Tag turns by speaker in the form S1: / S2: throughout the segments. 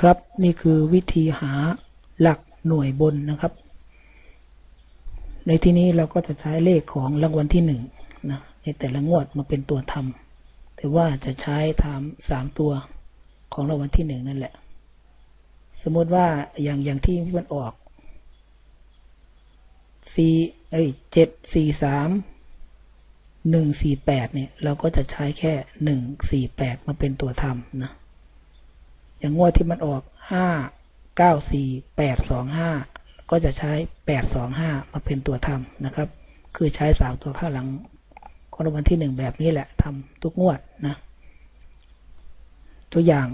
S1: ครับ นี่คือวิธีหาหลักหน่วยบนนะครับ ในที่นี้เราก็จะใช้เลขของรางวัลที่หนึ่งนะในแต่ละงวดมาเป็นตัวทำแต่ว่าจะใช้ทำสามตัว ของรางวัลที่หนึ่งนั่นแหละ สมมติว่าอย่างอย่างที่มันออกสี่เอ้ยเจ็ดสี่สามหนึ่งสี่แปดเนี่ย เราก็จะใช้แค่หนึ่งสี่แปดมาเป็นตัวทำนะอย่างงวดที่มันออกห้าเก้าสี่แปดสองห้าก็จะใช้แปดสองห้ามาเป็นตัวทำนะครับ คือใช้สามตัวข้างหลังของรางวัลที่หนึ่งแบบนี้แหละทำทุกงวดนะ ตัวอย่าง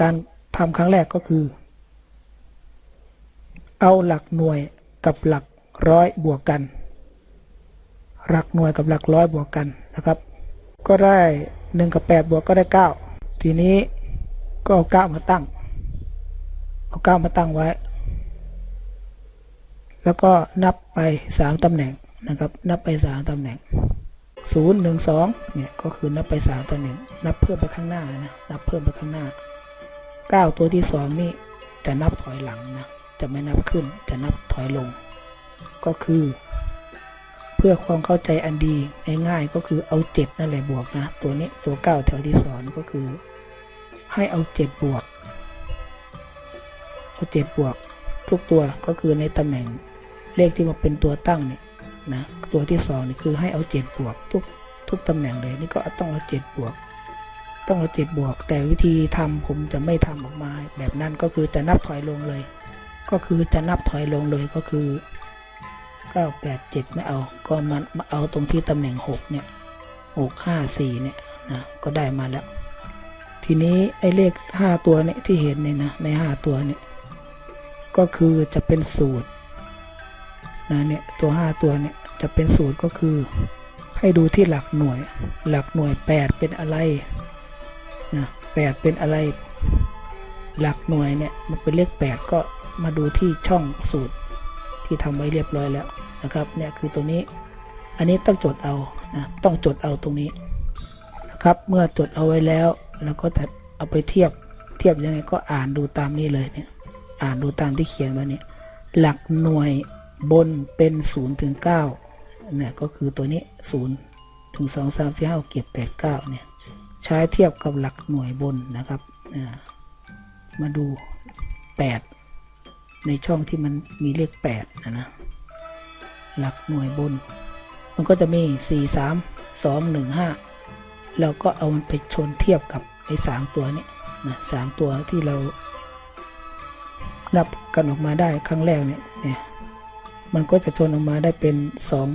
S1: การทำครั้งแรกก็คือ เอาหลักหน่วยกับหลักร้อยบวกกัน หลักหน่วยกับหลักร้อยบวกกันนะครับ ก็ได้หนึ่งกับแปดบวกก็ได้เก้าทีนี้ก็เอาเก้ามาตั้ง เอาเก้ามาตั้งไว้ แล้วก็นับไปสามตำแหน่งนะครับ นับไปสามตำแหน่ง ศูนย์หนึ่งสองเนี่ยก็คือนับไปสามตำแหนึ่งนับเพิ่มไปข้างหน้านะนับเพิ่มไปข้างหน้าเก้าตัวที่สองนี่จะนับถอยหลังนะจะไม่นับขึ้นจะนับถอยลง ก็คือ เพื่อความเข้าใจอันดีง่ายๆก็คือเอาเจ็ดนั่นแหละบวกนะตัวนี้ตัวเก้าแถวที่สองก็คือ ให้เอาเจ็ดบวกเอาเจ็ดบวกทุกตัวก็คือในตำแหน่งเลขที่มาเป็นตัวตั้งเนี่ย นะตัวที่สองนี่คือให้เอาเจ็ดบวกทุกทุกตำแหน่งเลยนี่ก็ต้องเอาเจ็ดบวก ต้องเอาเจ็ดบวก แต่วิธีทำผมจะไม่ทำออกมา แบบนั้นก็คือจะนับถอยลงเลย ก็คือจะนับถอยลงเลยก็คือเก้าแปดเจ็ดไม่เอาก็มันมาเอาตรงที่ตำแหน่งหกเนี่ยหกห้าสี่เนี่ยนะก็ได้มาแล้ว ทีนี้ไอ้เลขห้าตัวเนี่ยที่เห็นเนี่ยนะในห้าตัวเนี่ยก็คือจะเป็นสูตร นะเนี่ยตัวห้าตัวเนี่ยจะเป็นสูตรก็คือ ให้ดูที่หลักหน่วย หลักหน่วยแปดเป็นอะไรนะแปดเป็นอะไร หลักหน่วยเนี่ยมันเป็นเลขแปดก็มาดูที่ช่องสูตรที่ทำไว้เรียบร้อยแล้วนะครับเนี่ยคือตัวนี้อันนี้ต้องจดเอานะต้องจดเอาตรงนี้นะครับ เมื่อจดเอาไว้แล้วเราก็จะเอาไปเทียบเทียบยังไงก็อ่านดูตามนี้เลยเนี่ยอ่านดูตามที่เขียนไว้เนี่ยหลักหน่วย บนเป็นศูนย์ถึงเก้าเนี่ยก็คือตัวนี้ศูนย์ถึงสองสามสี่ห้าเก็บแปดเก้าเนี่ยใช้เทียบกับหลักหน่วยบนนะครับมาดูแปดในช่องที่มันมีเลขแปดนะนะหลักหน่วยบน มันก็จะมีสี่สามสองหนึ่งห้าเราก็เอามันไปชนเทียบกับไอ้สามตัวนี้นะสามตัวที่เรานับกันออกมาได้ครั้งแรกเนี่ยเนี่ย มันก็จะชนออกมาได้เป็นสอง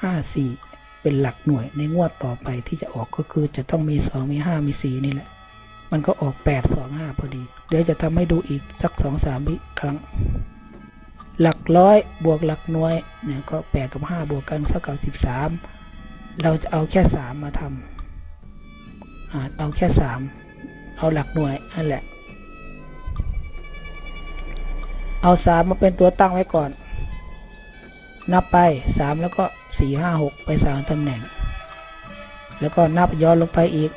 S1: ห้าสี่เป็นหลักหน่วยในงวดต่อไปที่จะออกก็คือจะต้องมีสองมีห้ามีสี่นี่แหละ มันก็ออกแปดสองห้าพอดี เดี๋ยวจะทำให้ดูอีกสักสองสามวิครั้ง หลักร้อยบวกหลักหน่วยเนี่ยก็แปดกับห้าบวกกันเท่ากับสิบสามเราจะเอาแค่สามาทำอเอาแค่สามเอาหลักหน่วยนั่นแหละเอาสามมาเป็นตัวตั้งไว้ก่อน นับไปสามแล้วก็สี่ห้าหกไปสามตำแหน่ง แล้วก็นับย้อนลงไปอีก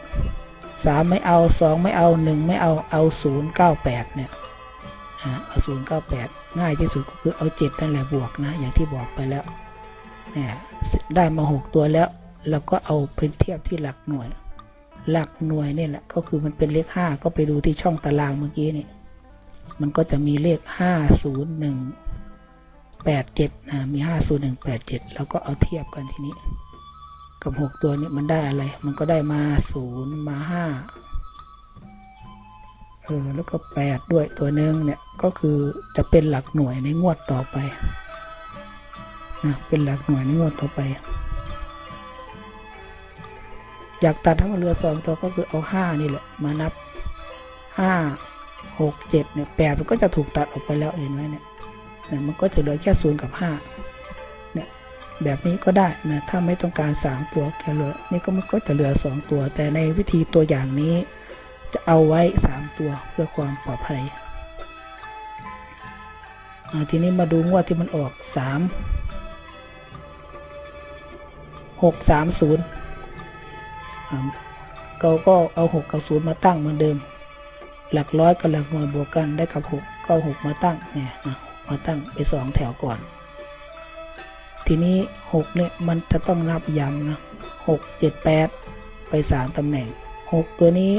S1: สามไม่เอาสองไม่เอาหนึ่งไม่เอาเอาศูนย์เก้าแปดเนี่ยอ่าเอาศูนย์เก้าแปดง่ายที่สุดก็คือเอาเจ็ดนั่นแหละบวกนะ อย่างที่บอกไปแล้วเนี่ยได้มาหกตัวแล้วเราก็เอาไปเทียบที่หลักหน่วย หลักหน่วยเนี่ยแหละก็คือมันเป็นเลขห้าก็ไปดูที่ช่องตารางเมื่อกี้นี่มันก็จะมีเลขห้าศูนย์หนึ่ง แปดเจ็ดนะมีห้าศูนย์หนึ่งแปดเจ็ดแล้วก็เอาเทียบกันทีนี้ กับหกตัวนี้มันได้อะไร มันก็ได้มาศูนย์มาห้าเออแล้วก็แปดด้วยตัวหนึ่งเนี่ยก็คือจะเป็นหลักหน่วยในงวดต่อไปนะเป็นหลักหน่วยในงวดต่อไป อยากตัดทั้งเรือสองตัวก็คือเอาห้านี่แหละมานับห้าหกเจ็ดเนี่ยแปดมันก็จะถูกตัดออกไปแล้วเห็นไหมเนี่ย นี่ยมันก็จะเหลือแค่ศูนย์กับห้าเนี่ยแบบนี้ก็ได้นะถ้าไม่ต้องการสามตัวแค่เหลือนี่ก็มันก็จะเหลือสองตัว แต่ในวิธีตัวอย่างนี้ จะเอาไว้สามตัวเพื่อความปลอดภัยทีนี้มาดูงวดที่มันออกสามหกสามศูนย์เราก็เอาหกกับศูนย์มาตั้งเหมือนเดิม หลักร้อยกับหลักหน่วยบวกกันได้กับหกก็เอาหกมาตั้งเนี่ยนะ มาตั้งไปสองแถวก่อน ทีนี้หกเนี่ยมันจะต้องนับย้ำนะหกเจ็ดแปดไปสามตำแหน่งหกตัวนี้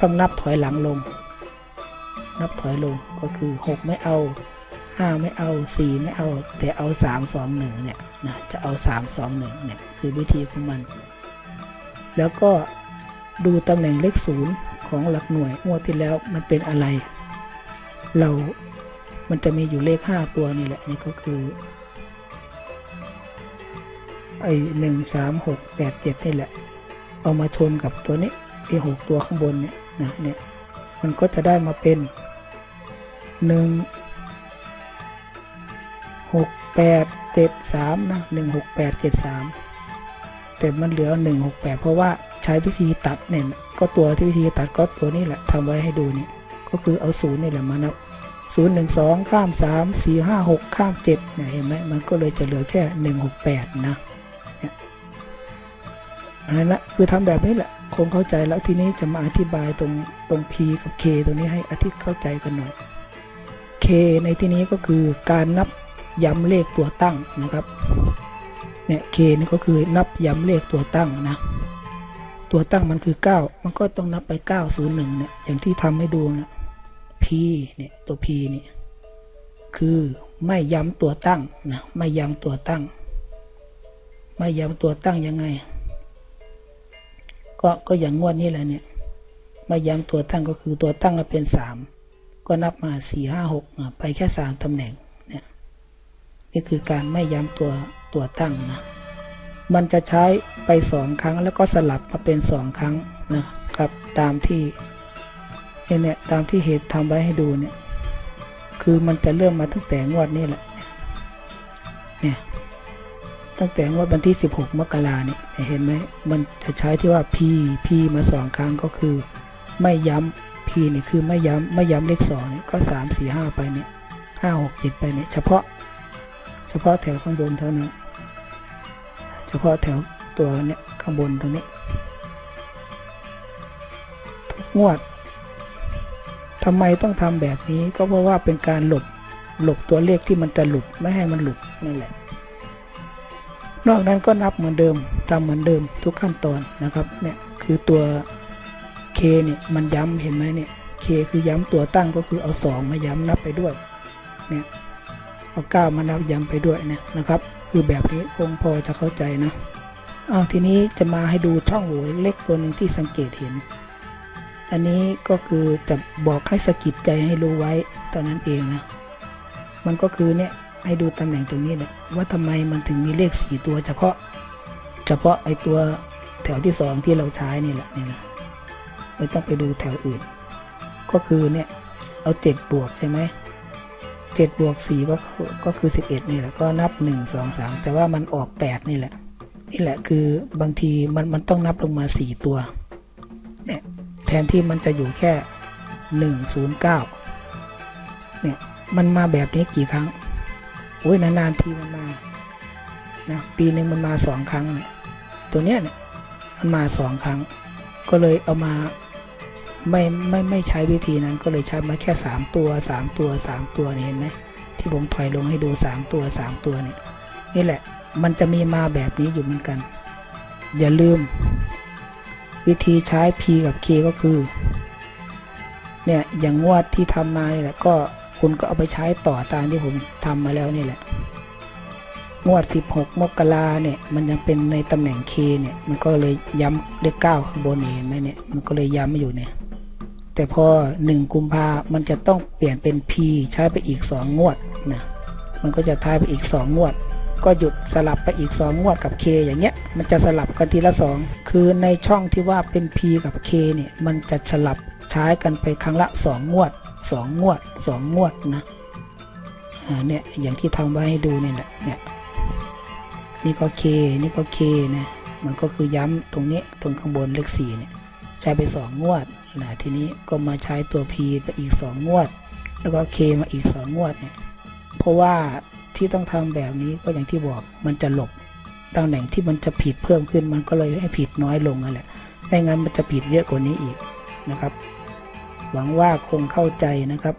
S1: ต้องนับถอยหลังลง นับถอยลงก็คือหกไม่เอาห้าไม่เอาสี่ไม่เอา แต่เอาสามสองหนึ่งเนี่ยนะจะเอาสามสองหนึ่งเนี่ยคือวิธีของมัน แล้วก็ดูตำแหน่งเลขศูนย์ของหลักหน่วยงวดที่แล้วมันเป็นอะไร เรา มันจะมีอยู่เลขห้าตัวนี่แหละนี่ก็คือไอหนึ่งสามหกแปดเจ็ดนี่แหละ เอามาชนกับตัวนี้ไอหกตัวข้างบนเนี่ยนะเนี่ยมันก็จะได้มาเป็นหนึ่งหกแปดเจ็ดสามนะหนึ่งหกแปดเจ็ดสามแต่มันเหลือหนึ่งหกแปดเพราะว่าใช้วิธีตัดเนี่ยก็ตัวที่วิธีตัดก็ตัวนี้แหละทำไว้ให้ดูนี่ก็คือเอาศูนย์นี่แหละมานับ ศูนย์หนึ่งสองข้ามสามสี่ห้าหกข้ามเจ็ดเนี่ยเห็นไหมมันก็เลยจะเหลือแค่หนึ่งหกแปดนะนี่ยอันนั้นละคือทำแบบนี้แหละ คงเข้าใจแล้วทีนี้จะมาอธิบายตรงตรง P กับ K ตรงนี้ให้อธิเข้าใจกันหน่อย K ในที่นี้ก็คือการนับย้ำเลขตัวตั้งนะครับเนี่ย K นี่ก็คือนับย้ำเลขตัวตั้งนะตัวตั้งมันคือ 9 มันก็ต้องนับไป 901เนี่ยอย่างที่ทำให้ดูนะ P เนี่ยตัว P นี่คือไม่ย้ำตัวตั้งนะไม่ย้ำตัวตั้ง ไม่ย้ำตัวตั้งยังไง ก็ก็อย่างงวดนี้แหละเนี่ย ไม่ย้ำตัวตั้งก็คือตัวตั้งเราเป็นสามก็นับมาสี่ห้าหกไปแค่สามตำแหน่งเนี่ยนี่คือการไม่ย้ำตัวตัวตั้งนะมันจะใช้ไปสองครั้งแล้วก็สลับมาเป็นสองครั้งนะครับ ตามที่ เนี่ยตามที่เหตุทำไว้ให้ดูเนี่ย คือมันจะเริ่มมาตั้งแต่งวดนี้แหละ เนี่ยตั้งแต่งวดวันที่ 16 มกราเนี่ยเห็นไหมมันจะใช้ที่ว่า P P มาสองครั้งก็คือ ไม่ย้ำ P นี่คือไม่ย้ำไม่ย้ำเลขสองเนี่ยก็สามสี่ห้าไปเนี่ยห้าหกเจ็ดไปเนี่ยเฉพาะ เฉพาะแถวข้างบนเท่านั้น เฉพาะแถวตัวเนี่ยข้างบนตรงนี้ทุกงวด ทำไมต้องทำแบบนี้ก็เพราะว่าเป็นการหลบหลบตัวเลขที่มันจะหลุดไม่ให้มันหลุดนั่นแหละ นอกนั้นก็นับเหมือนเดิมทำเหมือนเดิมทุกขั้นตอนนะครับเนี่ยคือตัว K เนี่ยมันย้ำเห็นไหมเนี่ย K คือย้ำตัวตั้งก็คือเอาสองมาย้ำนับไปด้วยเนี่ยเอาเก้ามานับย้ำไปด้วยเนี่ยนะครับ คือแบบนี้คงพอจะเข้าใจนะอ้าวทีนี้จะมาให้ดูช่องโหว่เล็กตัวหนึ่งที่สังเกตเห็น อันนี้ก็คือจะบอกให้สะกิดใจให้รู้ไว้ตอนนั้นเองนะ มันก็คือเนี่ยให้ดูตำแหน่งตรงนี้แหละว่าทำไมมันถึงมีเลขสี่ตัว เฉพาะ เฉพาะไอตัวแถวที่สองที่เราใช้นี่แหละเนี่ยนะไม่ต้องไปดูแถวอื่น ก็คือเนี่ยเอาเจ็ดบวกใช่ไหมเจ็ดบวกสี่ก็ก็คือสิบเอ็ดนี่แหละก็นับหนึ่งสองสามแต่ว่ามันออกแปดนี่แหละ นี่แหละคือบางทีมันมันต้องนับลงมาสี่ตัว แทนที่มันจะอยู่แค่หนึ่งศูนย์เนี่ย มันมาแบบนี้กี่ครั้งโอ้ยนานๆทีมันมานะปีหนึ่งมันมาสองครั้งเนี่ยตัวเนี้ยเนี่ยมันมาสองครั้ง ก็เลยเอามาไม่ไม่ไม่ใช้วิธีนั้นก็เลยใช้มาแค่สามตัวสามตัวสามตัวเห็นไหมที่ผมถอยลงให้ดูสามตัวสามตัวเนี่ยนี่แหละ มันจะมีมาแบบนี้อยู่เหมือนกัน อย่าลืม วิธีใช้ P กับ K ก็คือ เนี่ยอย่างงวดที่ทำมาเนี่ยแหละก็คุณก็เอาไปใช้ต่อตามที่ผมทำมาแล้วนี่แหละงวด 16 มกราเนี่ยมันยังเป็นในตำแหน่ง K เนี่ยมันก็เลยย้ำเลขเก้าข้างบนเห็นไหมเนี่ยมันก็เลยย้ำอยู่เนี่ยแต่พอ 1 กุมภามันจะต้องเปลี่ยนเป็น P ใช้ไปอีก 2 งวดนะมันก็จะทายไปอีก 2 งวด ก็หยุดสลับไปอีก 2 งวดกับ K อย่างเงี้ย มันจะสลับกันทีละ 2 คือในช่องที่ว่าเป็น P กับ K เนี่ย มันจะสลับใช้กันไปครั้งละ 2 งวด 2 งวด 2 งวดนะ อ่า เนี่ย อย่างที่ทำไว้ให้ดูเนี่ยแหละเนี่ย นี่ก็ K นี่ก็ K นะ มันก็คือย้ำตรงนี้ ตรงข้างบนเลข4เนี่ย ใช้ไป 2 งวดนะทีนี้ก็มาใช้ตัว P ไปอีก 2 งวด แล้วก็ K มาอีก 2 งวดเนี่ย เพราะว่า ที่ต้องทำแบบนี้ก็อย่างที่บอกมันจะหลบตำแหน่งที่มันจะผิดเพิ่มขึ้น มันก็เลยให้ผิดน้อยลงนั่นแหละไม่งั้นมันจะผิดเยอะกว่านี้อีกนะครับ หวังว่าคงเข้าใจนะครับ